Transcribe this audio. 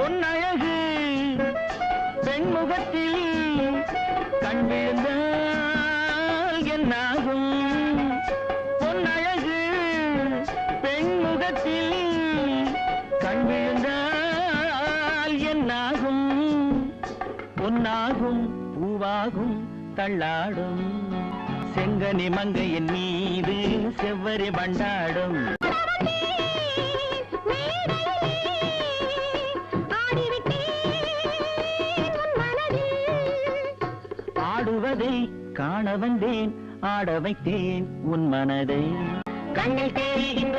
பொன்னழகு. பெண்முகத்தில் கண் விழுந்தால் என்னாகும்? பொன்னழகு பெண்முகத்தில் கண் விழுந்தால் என்னாகும்? பொன்னாகும் பூவாகும் தள்ளாடும். செங்கனி மங்கையின் மீது செவ்வரி பண்டாடும் ஆடுவதை காண வந்தேன் ஆட வைத்தேன் உன் மனதை. கண்ணில் தெரிகின்ற